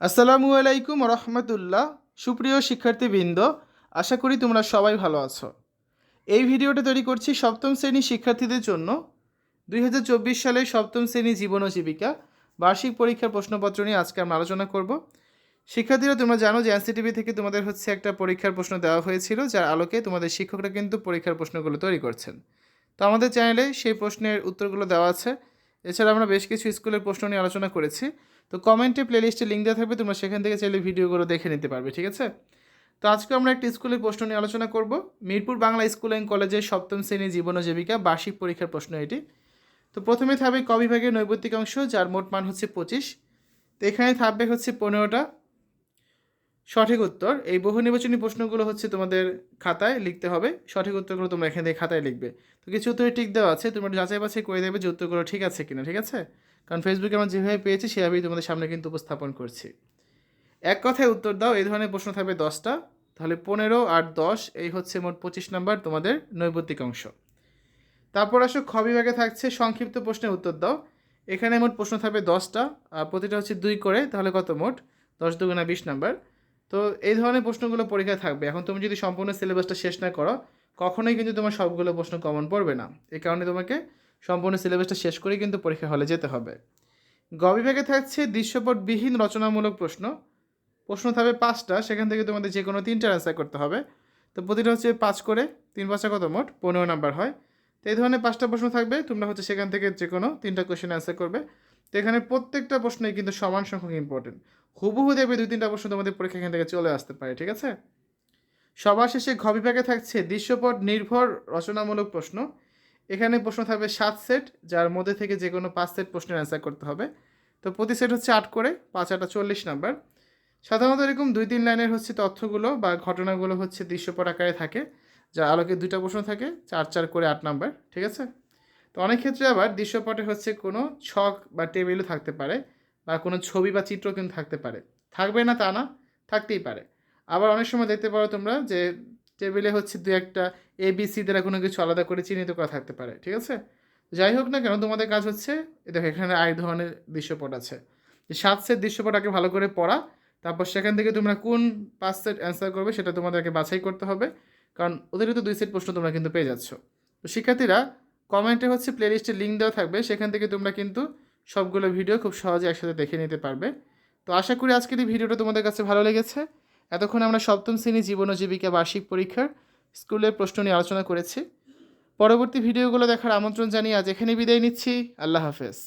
আসসালামু আলাইকুম রহমতুল্লাহ। সুপ্রিয় শিক্ষার্থীবৃন্দ, আশা করি তোমরা সবাই ভালো আছো। এই ভিডিওটা তৈরি করছি সপ্তম শ্রেণির শিক্ষার্থীদের জন্য। দুই হাজার চব্বিশ সালে সপ্তম শ্রেণি জীবন ও জীবিকা। বার্ষিক পরীক্ষার প্রশ্নপত্র নিয়ে আজকে আমরা আলোচনা করব। শিক্ষার্থীরা, তোমরা জানো যে এনসিটিভি থেকে তোমাদের হচ্ছে একটা পরীক্ষার প্রশ্ন দেওয়া হয়েছিল, যার আলোকে তোমাদের শিক্ষকরা কিন্তু পরীক্ষার প্রশ্নগুলো তৈরি করছেন। তো আমাদের চ্যানেলে সেই প্রশ্নের উত্তরগুলো দেওয়া আছে। এছাড়া আমরা বেশ কিছু স্কুলের প্রশ্ন নিয়ে আলোচনা করেছি। তো কমেন্টে প্লেলিস্টে লিঙ্ক দেওয়া থাকবে, তোমরা সেখান থেকে চাইলে ভিডিওগুলো দেখে নিতে পারবে, ঠিক আছে? তো আজকে আমরা একটি স্কুলের প্রশ্ন নিয়ে আলোচনা করব। মিরপুর বাংলা স্কুল অ্যান্ড কলেজের সপ্তম শ্রেণির জীবন ও জীবিকা বার্ষিক পরীক্ষার প্রশ্ন এটি। তো প্রথমে থাকবে কবিভাগের বিভাগের নৈবত্তিক অংশ, যার মোট মান হচ্ছে পঁচিশ। তো এখানে থাকবে হচ্ছে পনেরোটা। সঠিক উত্তর। এই বহু নির্বাচনী প্রশ্নগুলো হচ্ছে তোমাদের খাতায় লিখতে হবে। সঠিক উত্তরগুলো তোমরা এখান খাতায় লিখবে। তো কিছু উত্তরে ঠিক দেওয়া আছে। তোমরা যাচাই বাছাই করে দেবে যে উত্তরগুলো ঠিক আছে কিনা, ঠিক আছে? কারণ ফেসবুকে আমরা যেভাবে পেয়েছি, সেভাবেই তোমাদের সামনে কিন্তু উপস্থাপন করছি। এক কথায় উত্তর দাও, এই ধরনের প্রশ্ন থাকবে দশটা। তাহলে পনেরো আর দশ, এই হচ্ছে মোট পঁচিশ নাম্বার তোমাদের নৈবত্তিক অংশ। তারপর আসো, খ বিভাগে থাকছে সংক্ষিপ্ত প্রশ্নের উত্তর দাও। এখানে মোট প্রশ্ন থাকবে দশটা প্রতিটা হচ্ছে দুই করে, তাহলে কত মোট? দশ দুগুণা বিশ নাম্বার। তো এই ধরনের প্রশ্নগুলো পরীক্ষায় থাকবে। এখন তুমি যদি সম্পূর্ণ সিলেবাসটা শেষ না করো, কখনোই কিন্তু তোমার সবগুলো প্রশ্ন কমন পড়বে না। এই কারণে তোমাকে সম্পূর্ণ সিলেবাসটা শেষ করেই কিন্তু পরীক্ষা হলে যেতে হবে। গ বিভাগে থাকছে দৃশ্যপটবিহীন রচনামূলক প্রশ্ন। প্রশ্ন থাকবে পাঁচটা, সেখান থেকে তোমাদের যে কোনো তিনটার অ্যান্সার করতে হবে। তো প্রতিটা হচ্ছে পাঁচ করে, তিন পাঁচটা কত মোট? পনেরো নাম্বার হয়। তো এই ধরনের পাঁচটা প্রশ্ন থাকবে, তোমরা হচ্ছে সেখান থেকে যে কোনো তিনটা কোয়েশ্চেন অ্যান্সার করবে। তো এখানে প্রত্যেকটা প্রশ্নই কিন্তু সমান সংখ্যক ইম্পর্টেন্ট হুবহু দেখবে দুই তিনটা প্রশ্ন তোমাদের পরীক্ষা এখান থেকে চলে আসতে পারে, ঠিক আছে? সবার শেষে ঘ বিভাগে থাকছে দৃশ্যপট নির্ভর রচনামূলক প্রশ্ন। এখানে প্রশ্ন থাকবে সাত সেট, যার মধ্যে থেকে যে কোনো পাঁচ সেট প্রশ্নের অ্যান্সার করতে হবে। তো প্রতি সেট হচ্ছে আট করে, পাঁচ আটা চল্লিশ নাম্বার। সাধারণত এরকম দুই তিন লাইনের হচ্ছে তথ্যগুলো বা ঘটনাগুলো হচ্ছে দৃশ্যপট আকারে থাকে, যা আলোকে দুইটা প্রশ্ন থাকে, চার চার করে আট নাম্বার, ঠিক আছে? তো অনেক ক্ষেত্রে আবার দৃশ্যপটে হচ্ছে কোনো ছক বা টেবিলও থাকতে পারে। বা কোনো ছবি বা চিত্র কিন্তু থাকতে পারে। থাকবে না তা না, থাকতেই পারে। আবার অনেক সময় দেখতে পারো তোমরা যে টেবিলে হচ্ছে দু একটা এ বি সি দ্বারা কোনো কিছু আলাদা করে চিহ্নিত করা থাকতে পারে, ঠিক আছে? যাই হোক না কেন, তোমাদের কাজ হচ্ছে দেখো এখানে আই ধরনের দৃশ্যপট আছে। যে সাত সেট দৃশ্যপট আগে ভালো করে পড়া, তারপর সেখান থেকে তোমরা কোন পাঁচ সেট অ্যান্সার করবে সেটা তোমাদেরকে বাছাই করতে হবে, কারণ অতিরিক্ত দুই সেট প্রশ্ন তোমরা কিন্তু পেয়ে যাচ্ছ। তো শিক্ষার্থীরা কমেন্টে হচ্ছে প্লে প্লেলিস্টের লিঙ্ক দেওয়া থাকবে, সেখান থেকে তোমরা কিন্তু সবগুলো ভিডিও খুব সহজে একসাথে দেখে নিতে পারবে। তো আশা করি আজকের এই ভিডিওটা তোমাদের কাছে ভালো লেগেছে। এতক্ষণ আমরা সপ্তম শ্রেণি জীবন ও জীবিকা বার্ষিক পরীক্ষার স্কুলের প্রশ্ন নিয়ে আলোচনা করেছি। পরবর্তী ভিডিওগুলো দেখার আমন্ত্রণ জানিয়ে আজ এখানে বিদায় নিচ্ছি। আল্লাহ হাফেজ।